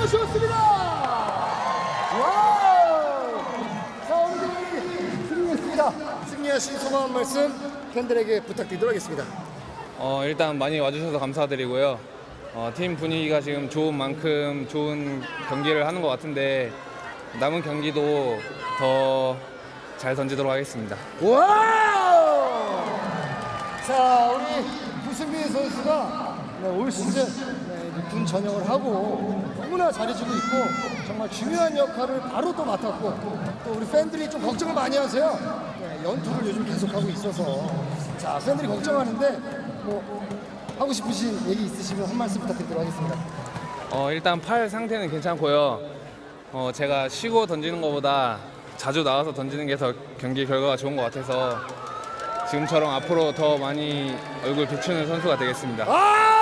모셨습니다. 와! 자, 오늘 승리했습니다. 승리하신 소감 말씀 팬들에게 부탁드리도록 하겠습니다. 어, 일단 많이 와주셔서 감사드리고요. 어, 팀 분위기가 지금 좋은 만큼 좋은 경기를 하는 것 같은데 남은 경기도 더 잘 던지도록 하겠습니다. 와! 자, 우리 부승민 선수가 네, 올 시즌 네, 군 전역을 하고 너무나 잘해주고 있고 정말 중요한 역할을 바로 또 맡았고 또 우리 팬들이 좀 걱정을 많이 하세요. 네, 연투를 요즘 계속하고 있어서 자, 팬들이 걱정하는데 뭐 하고 싶으신 얘기 있으시면 한 말씀 부탁드리도록 하겠습니다. 어, 일단 팔 상태는 괜찮고요. 어, 제가 쉬고 던지는 것보다 자주 나와서 던지는 게 더 경기 결과가 좋은 것 같아서 지금처럼 앞으로 더 많이 얼굴 비추는 선수가 되겠습니다. 아!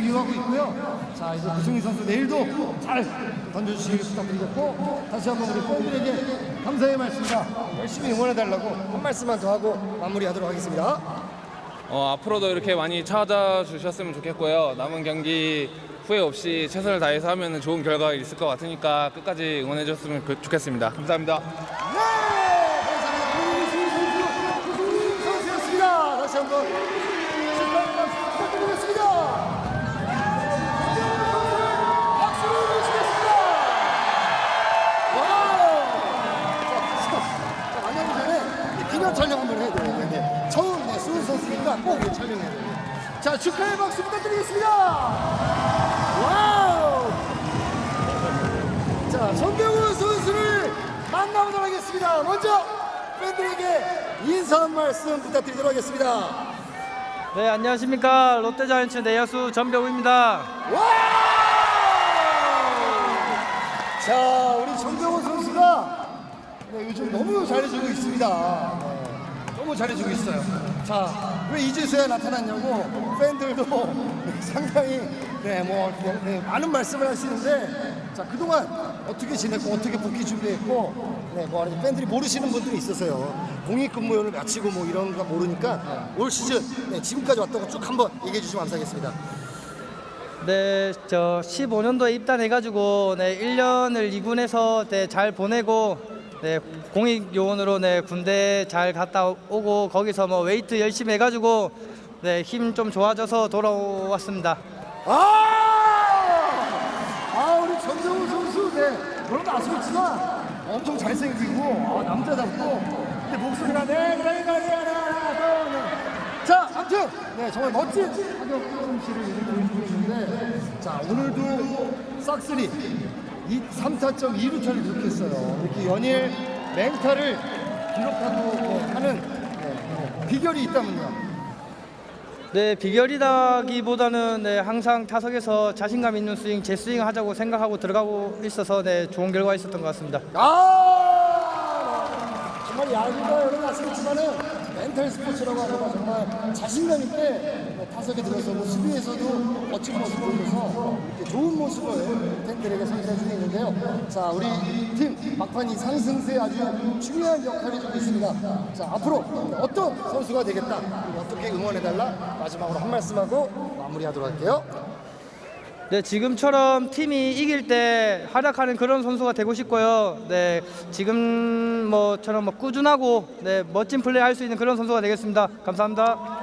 계속 이어가고 있고요. 자, 이제 구승민 선수 내일도 잘 던져주시길 부탁드리겠고 다시 한번 우리 팬들에게 감사의 말씀과 열심히 응원해달라고 한 말씀만 더 하고 마무리하도록 하겠습니다. 어, 앞으로도 이렇게 많이 찾아주셨으면 좋겠고요. 남은 경기 후회 없이 최선을 다해서 하면 좋은 결과가 있을 것 같으니까 끝까지 응원해 줬으면 그- 좋겠습니다. 감사합니다. 네! 감사합니다. 선수, 선수였습니다. 다시 한번 축하의 박수 부탁드리겠습니다. 꼭 이거 촬영해야 돼요. 자, 축하의 박수 부탁드리겠습니다. 와우! 자, 전병훈 선수를 만나보도록 하겠습니다. 먼저 팬들에게 인사 한 말씀 부탁드리도록 하겠습니다. 네 안녕하십니까 롯데자이언츠 내야수 전병우입니다. 와! 자, 우리 전병훈 선수가 네, 요즘 너무 잘해주고 있습니다. 네, 너무 잘해주고 있어요. 자, 왜 이제서야 나타났냐고 팬들도 상당히 네, 뭐 네, 많은 말씀을 하시는데 자 그동안 어떻게 지냈고 어떻게 복귀 준비했고 네, 뭐 팬들이 모르시는 분들이 있어서요. 공익근무를 마치고 뭐 이런 거 모르니까 올 시즌 네, 지금까지 거쭉 한번 얘기해 주시면 감사하겠습니다. 네, 저 15년도에 입단해가지고 네 1년을 2군에서 네, 잘 보내고 네 공익 요원으로 네 군대 잘 갔다 오고 거기서 뭐 웨이트 열심히 해가지고 네 힘 좀 좋아져서 돌아왔습니다. 아! 아 우리 전정우 선수 네 여러분 아시겠지만 엄청 잘생기고 아, 남자답고 근데 목소리가 네 그래 그래 그래 자 아무튼 네 정말 멋진 솜씨를 요즘 보여주고 있는데 자 오늘도 싹쓸이 이 3타점 2루타를 기록했어요. 이렇게 연일 맹타를 기록하고 네, 하는 네, 비결이 있다면요 네 비결이다기보다는 네 항상 타석에서 자신감 있는 스윙, 제 스윙 하자고 생각하고 들어가고 있어서 네 좋은 결과 있었던 것 같습니다. 아! 정말 야구가 여러분 아시겠지만은 멘탈 스포츠라고 하는 정말 자신감 있게 네, 타석에 들어서 뭐 수비에서도 멋진 모습 보여줘서 좋은 모습을 팬들에게 선사해 주고 있는데요. 자 우리 팀 막판이 상승세에 아주 중요한 역할을 해주고 있습니다. 자 앞으로 어떤 선수가 되겠다 어떻게 응원해달라 마지막으로 한 말씀하고 마무리하도록 할게요. 네, 지금처럼 팀이 이길 때 활약하는 그런 선수가 되고 싶고요. 네, 지금 뭐처럼 뭐 꾸준하고 네, 멋진 플레이 할 수 있는 그런 선수가 되겠습니다. 감사합니다.